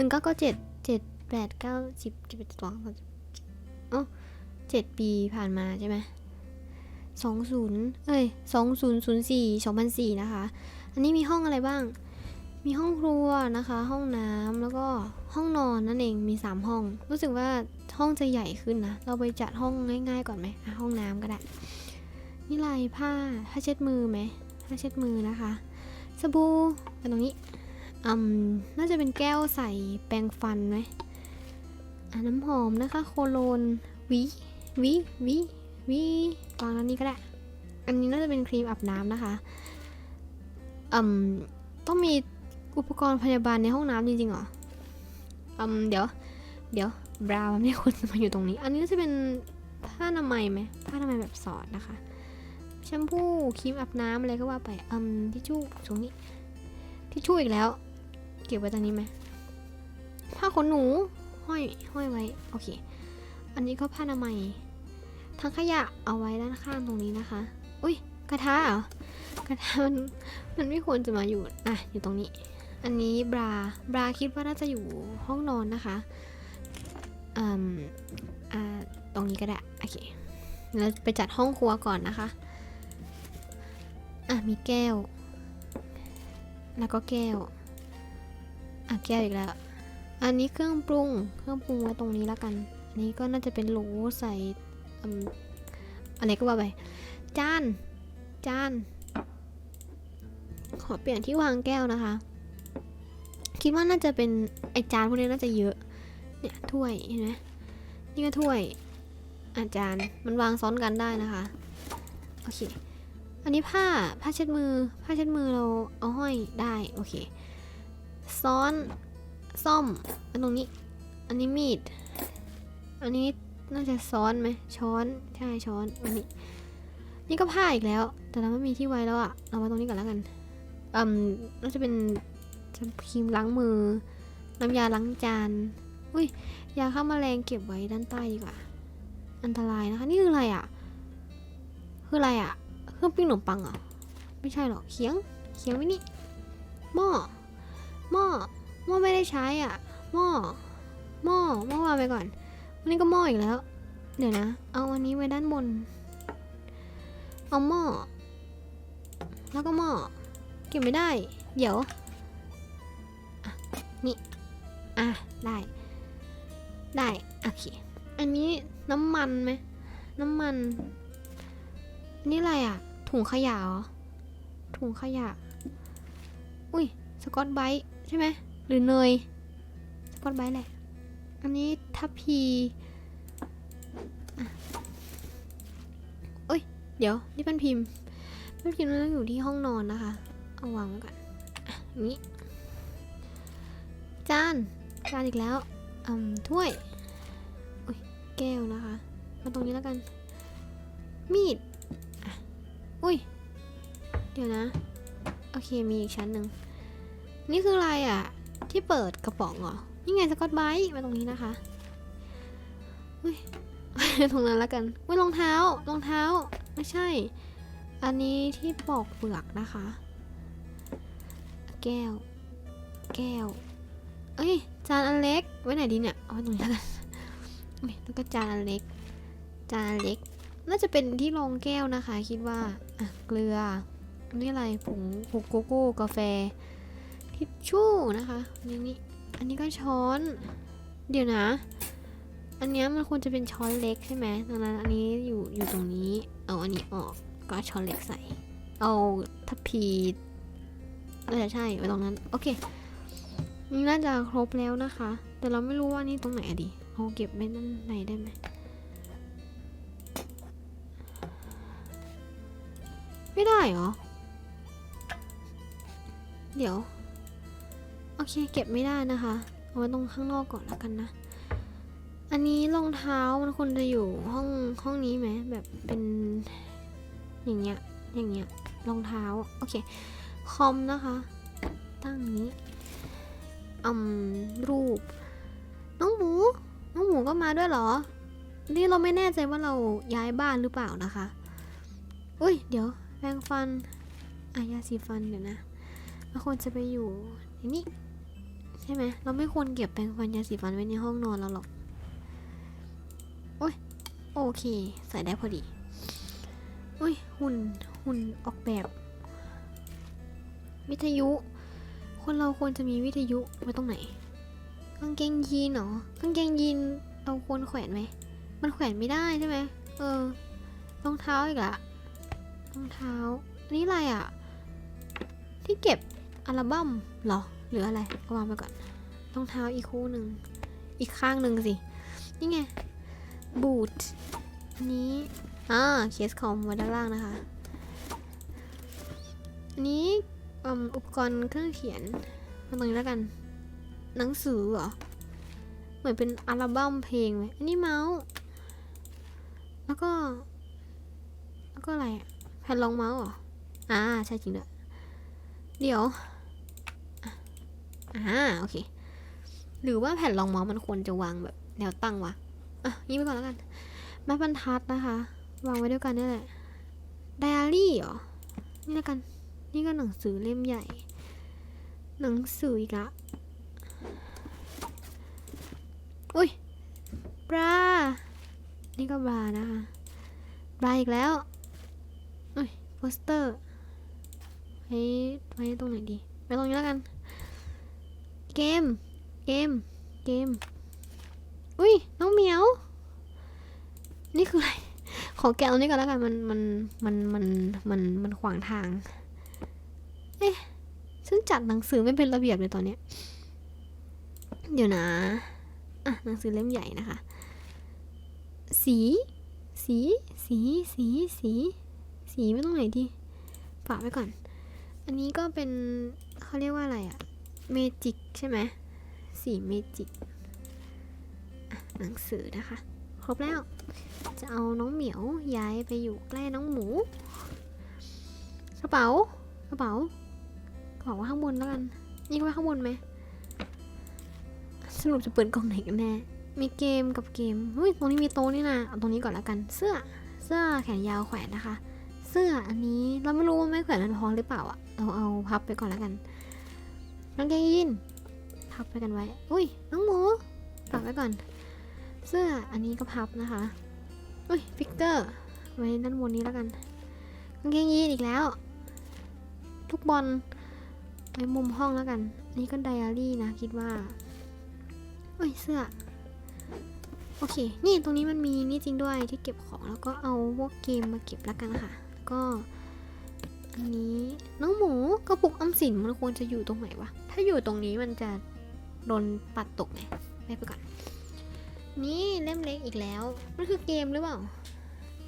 นึ่งเก้าเก้าเจ็ดเจ็ดแปดเก้าสิบสิบเอ็ดสองอ๋อเจ็ดปีผ่านมาใช่ไหมสองศูนย์เอ้ยสองศูนย์ศูนย์สี่สองพันสี่นะคะ อันนี้มีห้องอะไรบ้าง มีห้องครัวนะคะ ห้องน้ำแล้วก็ห้องนอนนั่นเองมีสามห้อง รู้สึกว่าห้องจะใหญ่ขึ้นนะ เราไปจัดห้องง่ายๆก่อนไหมห้องน้ำก็ได้ นี่ลายผ้าผ้าเช็ดมือไหมผ้าเช็ดมือนะคะ สบู่อันตรงนี้ อืมน่าจะเป็นแก้วใส่แปรงฟันไหมอะน้ำหอมนะคะ โคโลนวิวิวิวิวางตรงนี้ก็ได้ อันนี้น่าจะเป็นครีมอาบน้ำนะคะอืมต้องมีอุปกรณ์พยาบาลในห้องน้ำจริงๆเหรออืมเดี๋ยว เดี๋ยวบราวน์ไม่ควรมาอยู่ตรงนี้ อันนี้น่าจะเป็นผ้าอนามัยไหมผ้าอนามัยแบบสอดนะคะแชมพูครีมอาบน้ำอะไรก็ว่าไปอืมทิชชู่ตรงนี้ทิชชู่อีกแล้ว เก็บไว้ตรงนี้ไหมผ้าขนหนู ห้อยห้อยไว้ โอเค อันนี้ก็ผ้าอนามัยทั้งขยะเอาไว้ด้านข้างตรงนี้นะคะ อุ้ยกระทะเหรอกระทะมันมันไม่ควรจะมาอยู่ อะ อยู่ตรงนี้ อันนี้บรา บราคิดว่าน่าจะอยู่ห้องนอนนะคะอืมอ่า ตรงนี้ก็ได้ โอเค เราไปจัดห้องครัวก่อนนะคะ อะ มีแก้ว แล้วก็แก้ว อะแก้วอีกแล้ว อันนี้เครื่องปรุง เครื่องปรุงไว้ตรงนี้แล้วกัน อันนี้ก็น่าจะเป็นโหลใส่อืมอะไรก็ว่าไป จาน จาน ขอเปลี่ยนที่วางแก้วนะคะ คิดว่าน่าจะเป็นไอจานพวกนี้น่าจะเยอะ เนี่ยถ้วยเห็นไหมนี่ก็ถ้วย อาจารย์มันวางซ้อนกันได้นะคะ โอเค อันนี้ผ้า ผ้าเช็ดมือ ผ้าเช็ดมือเราเอาห้อยได้ โอเค ซ้อน ซ่อมอันตรงนี้ อันนี้มีด อันนี้น่าจะซ้อนไหมช้อน ใช่ช้อนอันนี้ นี่ก็ผ้าอีกแล้ว แต่เราไม่มีที่ไว้แล้วอะเอาไว้ตรงนี้ก่อนแล้วกันอืมน่าจะเป็นครีมล้างมือ น้ำยาล้างจานอุ้ยยาฆ่าแมลงเก็บไว้ด้านใต้ดีกว่า อันตรายนะคะ นี่คืออะไรอะคืออะไรอะเครื่องปิ้งขนมปังเหรอไม่ใช่หรอกเคียงเคียงไว้นี่หม้อ หม้อหม้อไม่ได้ใช้อะหม้อหม้อหม้อวางไปก่อนวันนี้ก็หม้ออีกแล้ว เดี๋ยวนะ เอาอันนี้ไว้ด้านบน เอาหม้อแล้วก็หม้อเก็บไม่ได้ เดี๋ยวนี่อะได้ ได้โอเคอันนี้น้ำมันไหมน้ำมัน นี่อะไรอะ ถุงขยะเหรอถุงขยะ อุ้ยสกอตไบรท์ ใช่ไหมหรือเนยสกอตไบรท์แหละ อันนี้ทัพพีอุ้ย เดี๋ยว นี่เป็นพิมพ์เป็นพิมพ์ต้องอยู่ที่ห้องนอนนะคะ เอาวางไว้ก่อนอะอย่างนี้ จาน จานอีกแล้วอืมถ้วยอุ้ยแก้วนะคะ มาตรงนี้แล้วกัน มีดอุ้ย เดี๋ยวนะ โอเค มีอีกชั้นหนึ่ง นี่คืออะไรอะ ที่เปิดกระป๋องเหรอ นี่ไงสกอตไบรท์มาตรงนี้นะคะอุ้ยตรงนั้นแล้วกันอุ้ยรองเท้ารองเท้าไม่ใช่ อันนี้ที่ปอกเปลือกนะคะ แก้ว แก้ว เอ้ยจานอันเล็กไว้ไหนดีเนี่ยเอาไว้ตรงนี้แล้วกันแล้วก็จานอันเล็ก จานอันเล็ก น่าจะเป็นที่รองแก้วนะคะ คิดว่าอะเกลือนนี้อะไรผงผงโกโก้กาแฟ ทิชชู่นะคะนี่นี่อันนี้ก็ช้อน เดี๋ยวนะ อันนี้มันควรจะเป็นช้อนเล็กใช่ไหมดังนั้นอันนี้อยู่อยู่ตรงนี้ เอาอันนี้ออกก็ช้อนเล็กใส่ เอาทัพพีน่าจะใช่ไว้ตรงนั้น โอเคนี่น่าจะครบแล้วนะคะ แต่เราไม่รู้ว่านี่ตรงไหนอะดิเอาเก็บไว้ด้านในได้ไหมไม่ได้เหรอ เดี๋ยว โอเคเก็บไม่ได้นะคะ เอาไว้ตรงข้างนอกก่อนแล้วกันนะ อันนี้รองเท้ามันควรจะอยู่ห้องห้องนี้ไหมแบบเป็นอย่างเงี้ยอย่างเงี้ยรองเท้าโอเคคอมนะคะ ตั้งนี้อืมรูป น้องหมู น้องหมูก็มาด้วยเหรอ นี่เราไม่แน่ใจว่าเราย้ายบ้านหรือเปล่านะคะ อุ้ยเดี๋ยวแปรงฟันอายาสีฟันเดี๋ยวนะมันควรจะไปอยู่ในนี่ ช่ช่ไหมเราไม่ควรเก็บแปรงฟันยาสีฟันไว้ในห้องนอนเราหรอก โอ้ยโอเค ใส่ได้พอดีอุ้ยหุ่นหุ่นออกแบบ วิทยุ คนเราควรจะมีวิทยุไว้ตรงไหนกางเกงยีนเหรอกางเกงยีนเราควรแขวนไหมมันแขวนไม่ได้ใช่ไหมเออรองเท้าอีกละรองเท้าอันนี้อะไรอะ ที่เก็บอัลบั้มเหรอ หรืออะไรเอาวางไปก่อนรองเท้าอีกคู่หนึ่งอีกข้างหนึ่งสินี่ไงบูทอันนี้อ่าเคสคอมไว้ด้านล่างนะคะอันนี้อ,อุปกรณ์เครื่องเขียนมาตรงนี้แล้วกัน หนังสือเหรอเหมือนเป็นอัลบั้มเพลงเลยอันนี้เมาส์แล้วก็ แล้วก็อะไรแผ่นรองเมาส์เหรออ่าใช่จริงด้วยเดี๋ยว อ่าโอเค หรือว่าแผ่นรองเมาส์มันควรจะวางแบบแนวตั้งวะอะยี่ไปก่อนแล้วกันไม้บรรทัดนะคะ วางไว้ด้วยกันนี่แหละไดอารี่เหรอ นี่ล้วกัน นี่ก็หนังสือเล่มใหญ่ หนังสืออีกละอุ้ยบรานี่ก็บรานะคะบราอีกแล้วอุ้ยโปสเตอร์ไว้ไว้ตรงไหนดีไว้ตรงนี้แล้วกัน เกม เกม เกม อุ้ยน้องเหมียว นี่คืออะไร ขอแกะตรงนี้ก่อนแล้วกัน มัน มัน มัน มัน มัน มันขวางทาง เอ๊ะ ฉันจัดหนังสือไม่เป็นระเบียบเลยตอนเนี้ย เดี๋ยวนะ อะ หนังสือเล่มใหญ่นะคะ สี สี สี สี สี สีไม่ตรงไหนดีฝากไว้ก่อน อันนี้ก็เป็นเขาเรียกว่าอะไรอะ เมจิกใช่ไหมสีเมจิกหนังสือนะคะ ครบแล้ว จะเอาน้องเหมียวย้ายไปอยู่ใกล้น้องหมู กระเป๋ากระเป๋ากระเป๋าไว้ข้างบนแล้วกันนี่ก็ไว้ข้างบนไหมสรุปจะเปิดกล่องไหนกันแน่ มีเกมกับเกมเฮ้ยตรงนี้มีโต๊ะนี่นะเอาตรงนี้ก่อนแล้วกัน เสื้อ เสื้อแขนยาวแขวนนะคะ เสื้ออันนี้เราไม่รู้ว่าไม่แขวนมันพอหรือเปล่าอะเราเอาพับไปก่อนแล้วกัน กางเกงยีนพับไปกันไว้ อุ้ย น้องหมูฝากไว้ก่อน เสื้ออันนี้ก็พับนะคะ อุ้ยฟิกเกอร์ ไว้ด้านบนนี้แล้วกันกางเกงยีนอีกแล้ว ทุกบอลไว้มุมห้องแล้วกันอันนี้ก็ไดอารี่นะคิดว่า อุ้ยเสื้อ โอเค นี่ตรงนี้มันมีนี่จริงด้วยที่เก็บของแล้วก็เอาพวกเกมมาเก็บแล้วกันค่ะ ก็อันนี้น้องหมูกระปุกออมสินมันควรจะอยู่ตรงไหนวะ ถ้าอยู่ตรงนี้มันจะโดนปัดตกไงไม่ไปก่อน นี่เล่มเล็กอีกแล้ว มันคือเกมหรือเปล่า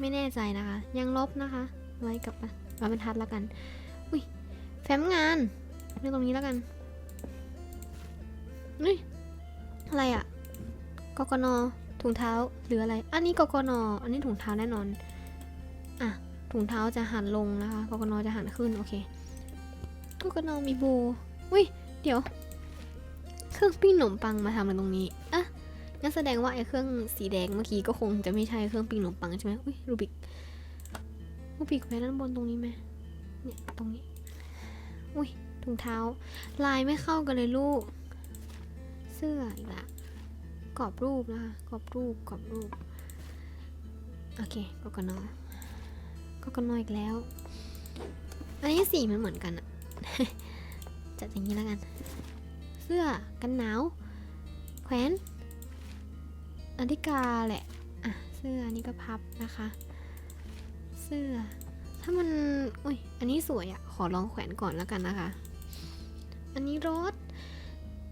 ไม่แน่ใจนะคะ ยังลบนะคะ ไว้กับไว้บรรทัดแล้วกัน อุ้ยแฟ้มงานเรื่องตรงนี้แล้วกันนี่อะไรอะกกนถุงเท้าหรืออะไร อันนี้กกนอันนี้ถุงเท้าแน่นอน อะ ถุงเท้าจะหันลงนะคะกกนจะหันขึ้น โอเคกกนมีโบอุ้ย เดี๋ยว เครื่องปิ้งขนมปังมาทำอะไรตรงนี้อะงั้นแสดงว่าไอ้เครื่องสีแดงเมื่อกี้ก็คงจะไม่ใช่เครื่องปิ้งขนมปังใช่ไหมอุ้ยรูบิกรูบิกไว้ด้านบนตรงนี้ไหมเนี่ยตรงนี้ อุ้ยถุงเท้า ลายไม่เข้ากันเลยลูก เสื้ออีกละกรอบรูปนะคะกรอบรูปกรอบรูป โอเคก็กนอก็กนออีกแล้ว อันนี้สีมันเหมือนกันอะ จัดอย่างนี้แล้วกัน เสื้อกันหนาว แขวนนาฬิกาแหละ อะ เสื้ออนนี้ก็พับนะคะ เสื้อ ถ้ามันอุ้ยอันนี้สวยอะขอลองแขวนก่อนแล้วกันนะคะ อันนี้รถ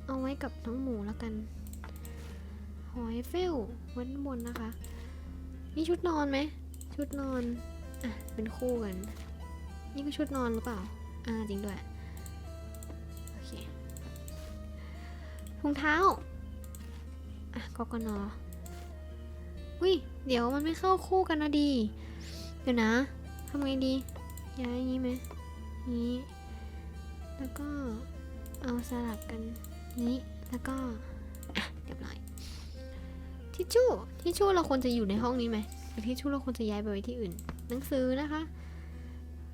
เอาไว้กับน้องหมูแล้วกัน หอยเฟลว้ด้านบนนะคะ นี่ชุดนอนไหม ชุดนอน อะ เป็นคู่กัน นี่ก็ชุดนอนหรือเปล่า อ่า จริงด้วย ถุงเท้า อะกกนอุ้ย เดี๋ยวมันไม่เข้าคู่กันนะดี เดี๋ยวนะทำไงดี ย้ายอย่างนี้ไหมนี้ แล้วก็เอาสลับกันนี้ แล้วก็ อะเรียบร้อย ทิชชู่ ทิชชู่เราควรจะอยู่ในห้องนี้ไหมหรือทิชชู่เราควรจะย้ายไปไว้ที่อื่น หนังสือนะคะ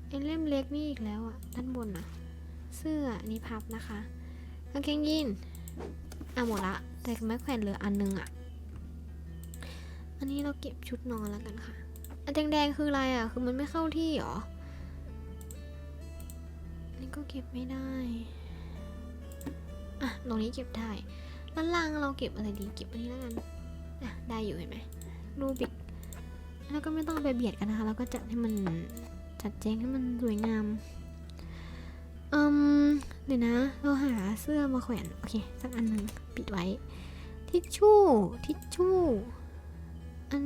ไอเล่มเล็กนี่อีกแล้วอะด้านบนอะเสื้ออนนี้พับนะคะกางเกงยีน อะหมดละ แต่ไม้แขวนเหลืออันนึงอะ อันนี้เราเก็บชุดนอนแล้วกันค่ะ อันแดงๆคืออะไรอะ คือมันไม่เข้าที่หรอนนี้ก็เก็บไม่ได้ อะ ตรงนี้เก็บได้ด้านล่างเราเก็บอะไรดีเก็บอันนี้แล้วกัน อะ ได้อยู่เห็นไหมรูบิก แล้วก็ไม่ต้องไปเบียดกันนะคะ แล้วก็จัดให้มันจัดแจงให้มันสวยงาม อืมเดี๋ยวนะ เราหาเสื้อมาแขวน โอเค สักอันหนึ่งปิดไว้ ทิชชู่ ทิชชู่ อัน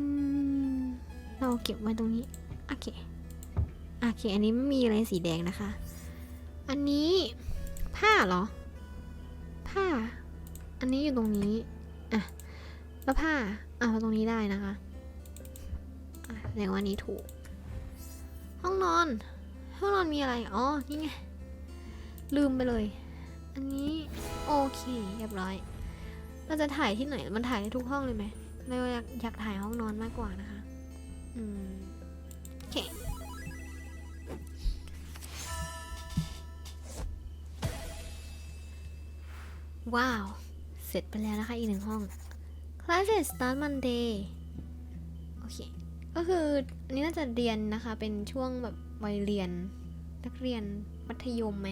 เราเก็บไว้ตรงนี้ โอเค โอเค อันนี้ไม่มีอะไรสีแดงนะคะ อันนี้ผ้าเหรอ ผ้า อันนี้อยู่ตรงนี้ อะ แล้วผ้าอะเอาตรงนี้ได้นะคะอะแสดงว่านี้ถูก ห้องนอน ห้องนอนมีอะไร อ๋อ นี่ไง ลืมไปเลย อันนี้โอเคเรียบร้อย เราจะถ่ายที่ไหน มันถ่ายได้ทุกห้องเลยไหมเราอยากอยากถ่ายห้องนอนมากกว่านะคะ อืมโอเคว้าว เสร็จไปแล้วนะคะอีกหนึ่งห้อง Classes start Monday โอเค ก็คืออันนี้น่าจะเรียนนะคะ เป็นช่วงแบบวัยเรียน นักเรียนมัธยมไหม